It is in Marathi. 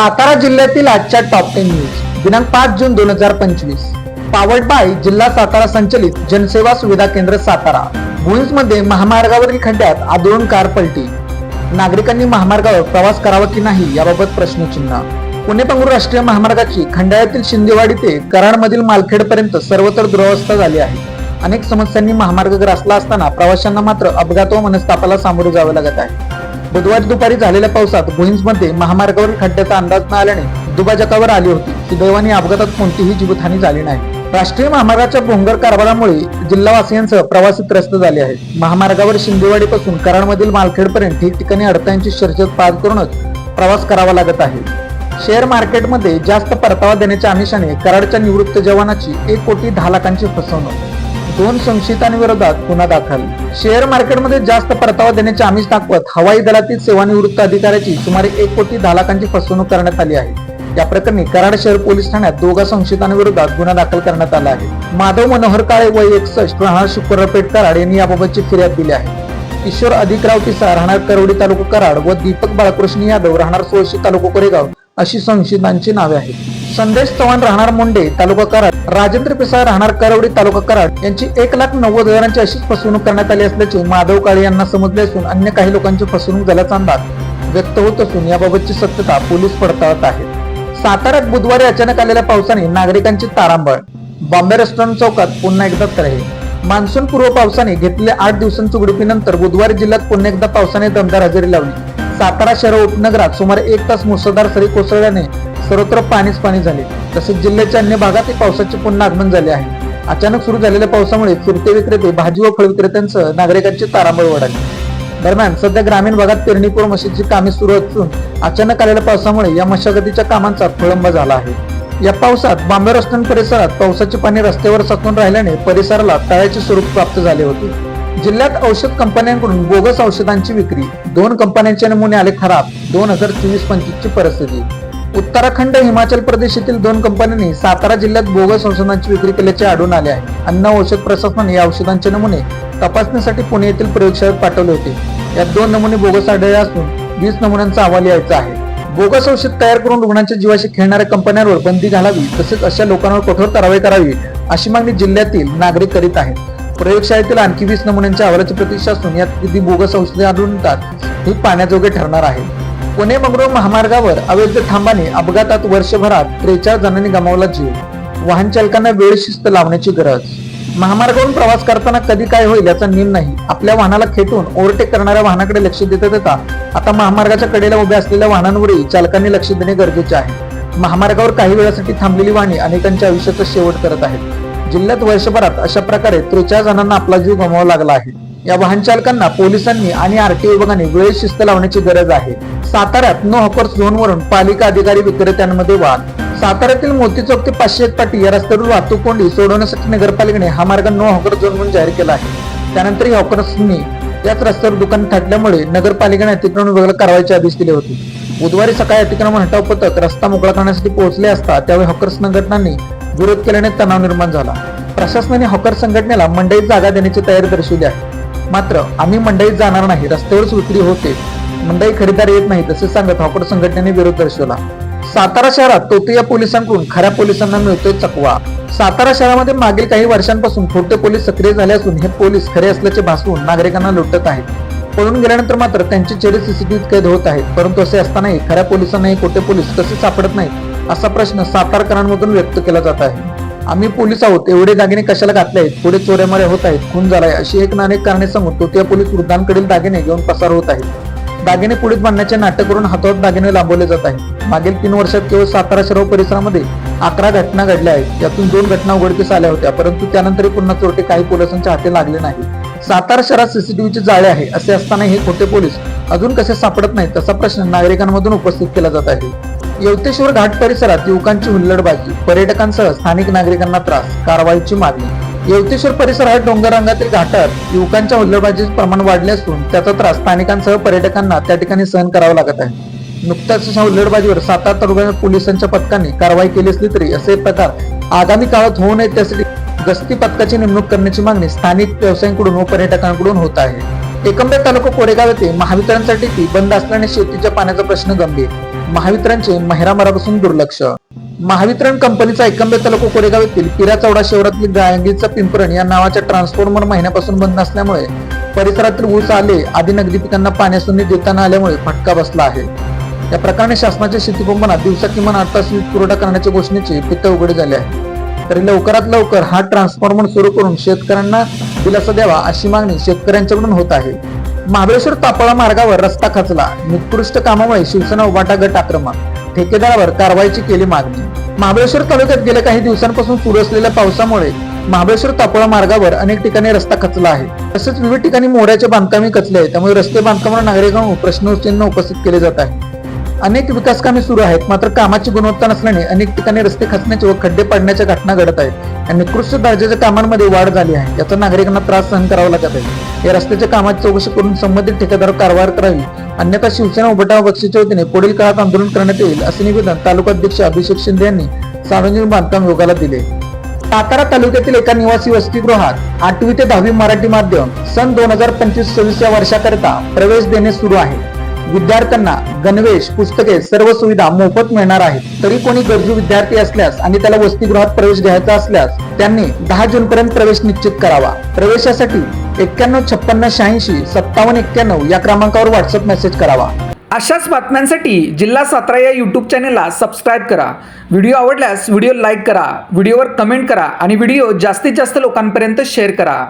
सातारा जिल्ह्यातील आजच्या टॉप टेन न्यूज दिनांक पाच जून दोन हजार पंचवीस. पावर्ड बाय जिल्हा सातारा संचलित जनसेवा सुविधा केंद्र सातारा. मध्ये महामार्गावरील खड्ड्यात आदळून कार पलटी. नागरिकांनी महामार्गावर प्रवास करावा की नाही याबाबत प्रश्नचिन्ह. पुणे बंगळूर राष्ट्रीय महामार्गाची खंडाळ्यातील शिंदेवाडी ते कराडमधील मालखेडपर्यंत सर्वत्र दुरावस्था झाली आहे. अनेक समस्यांनी महामार्ग ग्रासला असताना प्रवाशांना मात्र अपघात व मनस्तापाला सामोरे जावे लागत आहे. बुधवारी दुपारी झालेल्या पावसात मध्ये महामार्गावरील खड्ड्याचा अंदाज न आल्याने दुभाजकावर आली होती. सुदैवाने अपघातात कोणतीही जीवितहानी झाली नाही. राष्ट्रीय महामार्गाच्या भोंगर कारभारामुळे जिल्हावासियांसह प्रवासी त्रस्त झाले आहेत. महामार्गावर शिंदेवाडीपासून कराडमधील मालखेडपर्यंत ठिकठिकाणी अडथळ्यांची शर्यत पार करूनच प्रवास करावा लागत आहे. शेअर मार्केटमध्ये जास्त परतावा देण्याच्या आमिषाने कराडच्या निवृत्त जवानाची एक कोटी दहा लाखांची फसवणूक दोन संशयितांविरोधात गुन्हा दाखल. शेअर मार्केटमध्ये जास्त परतावा देण्याचे आमिष दाखवत हवाई दलातील सेवानिवृत्त अधिकाऱ्याची सुमारे एक कोटी दहा लाखांची फसवणूक करण्यात आली आहे. या प्रकरणी कराड शहर पोलीस ठाण्यात दोघा संशयितांविरोधात गुन्हा दाखल करण्यात आला आहे. माधव मनोहर काळे वय एकसष्ट राहणार शुक्रपेठ कराड यांनी याबाबतची फिर्याद दिली आहे. किशोर अधिकराव पिसा राहणार करवडी तालुका कराड व दीपक बाळकृष्ण यादव राहणार सोळशी तालुका कोरेगाव. अशी संशयितांची नावे आहेत. संदेश चव्हाण राहणार मुंडे तालुका कराड. राजेंद्र पिसाळ राहणार करवडी तालुका कराड यांची एक लाख नव्वद हजारांची अशीच फसवणूक करण्यात आली असल्याचे माधव काळे यांना समजले असून अन्य काही लोकांची फसवणूक झाल्याचा अंदाज व्यक्त होत असून याबाबतची सत्यता पोलीस पडताळत आहेत साताऱ्यात बुधवारी अचानक आलेल्या पावसाने नागरिकांची तारांबळ. बॉम्बे रेस्टॉरंट चौकात पुन्हा एकदा तऱ्हे मान्सून पूर्व पावसाने घेतलेल्या आठ दिवसांच्या उडुपीनंतर बुधवारी जिल्ह्यात पुन्हा एकदा पावसाने दमदार हजेरी लावली. सातारा शहर उपनगरात सुमारे एक तास मुसळधार सरी कोसळल्याने सर्वत्र पाणीच पाणी झाले. तसेच जिल्ह्याच्या अन्य भागातही पावसाचे पुन्हा आगमन झाले आहे. अचानक सुरू झालेल्या पावसामुळे फिरते विक्रेते भाजी व फळ विक्रेत्यांसह नागरिकांची तारांबळ उडाली दरम्यान सध्या ग्रामीण भागात पेरणीपूर मशीदची कामे सुरू असून अचानक आलेल्या पावसामुळे या मशागतीच्या कामांचा खोळंब झाला आहे. या पावसात बांबे रस्त्यां परिसरात पावसाचे पाणी रस्त्यावर साचून राहिल्याने परिसराला तळ्याचे स्वरूप प्राप्त झाले होते. जिल्ह्यात औषध कंपन्यांकडून बोगस औषधांची विक्री. दोन कंपन्यांचे नमुने आले खराब. दोन हजार चोवीस पंचवीसची परिस्थिती. उत्तराखंड हिमाचल प्रदेश येथील दोन कंपन्यांनी सातारा जिल्ह्यात बोगस औषधांची विक्री केल्याचे आढळून आले आहे. अन्न औषध प्रशासनाने या औषधांचे नमुने तपासणीसाठी पुणे येथील प्रयोगशाळेत पाठवले होते. यात दोन नमुने बोगस आढळले असून वीस नमुन्यांचा अहवाल यायचा आहे. बोगस औषध तयार करून रुग्णांच्या जीवाशी खेळणाऱ्या कंपन्यांवर बंदी घालावी तसेच अशा लोकांवर कठोर कारवाई करावी अशी मागणी जिल्ह्यातील नागरिक करीत आहेत. प्रयोगशाळेतील आणखी वीस नमुन्यांच्या अहवालाची प्रतीक्षा असून यात किती बोगस औषधे आढळून येतात हे पाण्याजोगे ठरणार आहे. पुणे मंगळूर महामार्गावर अवैध थांबाने अपघातात वर्षभरात त्रेचाळीस जणांनी गमावला जीव. वाहन चालकांना वेळ शिस्त लावण्याची गरज. महामार्गावरून प्रवास करताना कधी काय होईल याचा नेम नाही. आपल्या वाहनाला खेटून ओव्हरटेक करणाऱ्या वाहनाकडे लक्ष देता देता आता महामार्गाच्या कडेला उभ्या असलेल्या वाहनांवरही चालकांनी लक्ष देणे गरजेचे आहे. महामार्गावर काही वेळासाठी थांबलेली वाहने अनेकांच्या आयुष्याचा शेवट करत आहेत. जिल्ह्यात वर्षभरात अशा प्रकारे त्रेचाळीस जणांना आपला जीव गमावा लागला आहे. या वाहन चालकांना पोलिसांनी आणि आरटीओ विभागाने वेळेत शिस्त लावण्याची गरज आहे. साताऱ्यात नो हॉकर्स झोनवरून पालिका अधिकारी विक्रेत्यांमध्ये वाद. साताऱ्यातील मोती चौक ते पाचशे एक पाटी या रस्त्यावरील वाहतूक कोंडी सोडवण्यासाठी नगरपालिकेने हा मार्ग नो हॉकर झोन म्हणून जाहीर केला आहे. त्यानंतर या हॉकर्सनी याच रस्त्यावर दुकान थाटल्यामुळे नगरपालिकेने अतिक्रमण विभागाला कारवाईचे आदेश दिले होते. बुधवारी सकाळी अतिक्रमण हटाव पथक रस्ता मोकळा करण्यासाठी पोहोचले असता त्यावेळी हॉकर्स संघटनांनी विरोध केल्याने तणाव निर्माण झाला. प्रशासनाने हॉकर संघटनेला मंडईत जागा देण्याची तयारी दर्शवली आहे. मात्र आम्ही मंडईत जाणार नाही रस्त्यावरच विक्री होते. मंडई खरेदीदार येत नाही तसे सांगत हॉकर संघटनेने विरोध दर्शवला. सातारा शहरात तोतिया पोलिसांकडून खऱ्या पोलिसांना मिळतोय चकवा. सातारा शहरामध्ये मागील काही वर्षांपासून खोटे पोलीस सक्रिय झाले असून हे पोलीस खरे असल्याचे भासवून नागरिकांना लुटत आहेत. पळून गेल्यानंतर मात्र त्यांचे चेहरे सीसीटीव्हीत कैद होत आहेत परंतु असे असतानाही खऱ्या पोलिसांनाही खोटे पोलीस कसे सापडत नाहीत? असा प्रश्न सातारकरांमधून व्यक्त केला जात आहे. आम्ही पोलीस आहोत एवढे दागिने कशाला घातले आहेत? पुढे चोऱ्यामाऱ्या होत आहेत खून झालाय अशी एक ना कारणे सांगून तोतिया पोलीस वृद्धांकडील दागिने घेऊन पसार होत आहेत दागिने पुढीत बांधण्याचे नाटक करून हातावर दागिने लांबवले जात आहेत. मागील तीन वर्षात केवळ सातारा शहर परिसरामध्ये अकरा घटना घडल्या आहेत. यातून दोन घटना उघडकीस आल्या होत्या परंतु त्यानंतरही पुन्हा चोरटे काही पोलिसांच्या हाती लागले नाही सातारा शहरात सीसीटीव्हीचे जाळे आहे असे असताना हे खोटे पोलीस अजून कसे सापडत नाहीत तसा प्रश्न नागरिकांमधून उपस्थित केला जात आहे. यवतेश्वर घाट परिसरात युवकांची हुल्लडबाजी पर्यटकांसह स्थानिक नागरिकांना त्रास कारवाईची मागणी. यवतेश्वर परिसरात डोंगर रंगातील घाटात युवकांच्या हुल्लडबाजीचे प्रमाण वाढले असून त्याचा त्रास स्थानिकांसह पर्यटकांना त्या ठिकाणी सहन करावा लागत आहे. नुकत्याच अशा हुल्लडबाजीवर सातारा तालुक्यात पोलिसांच्या पथकाने कारवाई केली असली तरी असे प्रकार आगामी काळात होऊ नयेत त्यासाठी गस्ती पथकाची नेमणूक करण्याची मागणी स्थानिक व्यावसायिकांकडून व पर्यटकांकडून होत आहे. एकंदर तालुका कोरेगाव येथे महावितरणसाठी ती बंद असल्याने शेतीच्या पाण्याचा प्रश्न गंभीर. महावितरणचे महिरामरापासून दुर्लक्ष. महावितरण कंपनीचा एकंबे तालुका कोरेगाव येथील पिरा चौडा शहरातील गायंगीचा पिंपरण या नावाच्या ट्रान्सफॉर्मर महिन्यापासून बंद असल्यामुळे परिसरातील ऊस आले आदी नगदी पिकांना पाण्यासुनी देताना आल्यामुळे फटका बसला आहे. या प्रकरणी शासनाच्या शेतीपंपांना दिवसा किमान आठ तास वीज पुरवठा करण्याच्या घोषणेचे पित्त उघडे झाले आहे तरी लवकरात लवकर हा ट्रान्सफॉर्मर सुरू करून शेतकऱ्यांना दिलासा द्यावा अशी मागणी शेतकऱ्यांच्याकडून होत आहे. महाबळेश्वर तापळा मार्गावर रस्ता खचला. निकृष्ट कामामुळे शिवसेना उभाटा गट आक्रमक. ठेकेदारावर कारवाईची केली मागणी. महाबळेश्वर तालुक्यात गेल्या काही दिवसांपासून सुरू असलेल्या पावसामुळे महाबळेश्वर तापोळा मार्गावर अनेक ठिकाणी रस्ता खचला आहे. तसेच विविध ठिकाणी मोऱ्याचे बांधकामे खचले आहे. त्यामुळे रस्ते बांधकामावर नागरिकांना प्रश्नचिन्ह उपस्थित केले जात आहे. अनेक विकास कामे सुरू आहेत मात्र कामाची गुणवत्ता नसल्याने अनेक ठिकाणी रस्ते खचण्याचे व खड्डे पडण्याच्या घटना घडत आहेत. आणि निकृष्ट दर्जाच्या कामांमध्ये वाढ झाली आहे याचा नागरिकांना त्रास सहन करावा लागत आहे. या रस्त्याच्या कामाची चौकशी करून संबंधित ठेकेदार कारवाई करावी अन्यथा शिवसेना उभटाव बक्षीच्या वतीने पुढील काळात आंदोलन करण्यात येईल असे निवेदन तालुकाध्यक्ष अभिषेक शिंदे यांनी सार्वजनिक बांधकाम विभागाला दिले. सातारा तालुक्यातील एका निवासी वसतिगृहात आठवी ते दहावी मराठी माध्यम सन दोन हजार पंचवीस सव्वीस या वर्षाकरिता प्रवेश देणे सुरू आहे. विद्यार्थ्यांना गणवेश पुस्तके सर्व सुविधा मोफत मिळणार आहेत. तरी कोणी गरजू विद्यार्थी असल्यास आणि त्याला वसतिगृहात प्रवेश घ्यायचा असल्यास त्यांनी दहा जून पर्यंत प्रवेश निश्चित करावा. प्रवेशासाठी एक्क्याण्णव छप्पन्न शहाऐंशी सत्तावन्न एक्क्याण्णव या क्रमांकावर व्हॉट्सअप मेसेज करावा. अशाच बातम्यांसाठी जिल्हा सातारा या यूट्यूब चॅनेलला सबस्क्राईब करा. व्हिडिओ आवडल्यास व्हिडिओ लाईक करा व्हिडिओवर कमेंट करा आणि व्हिडिओ जास्तीत जास्त लोकांपर्यंत शेअर करा.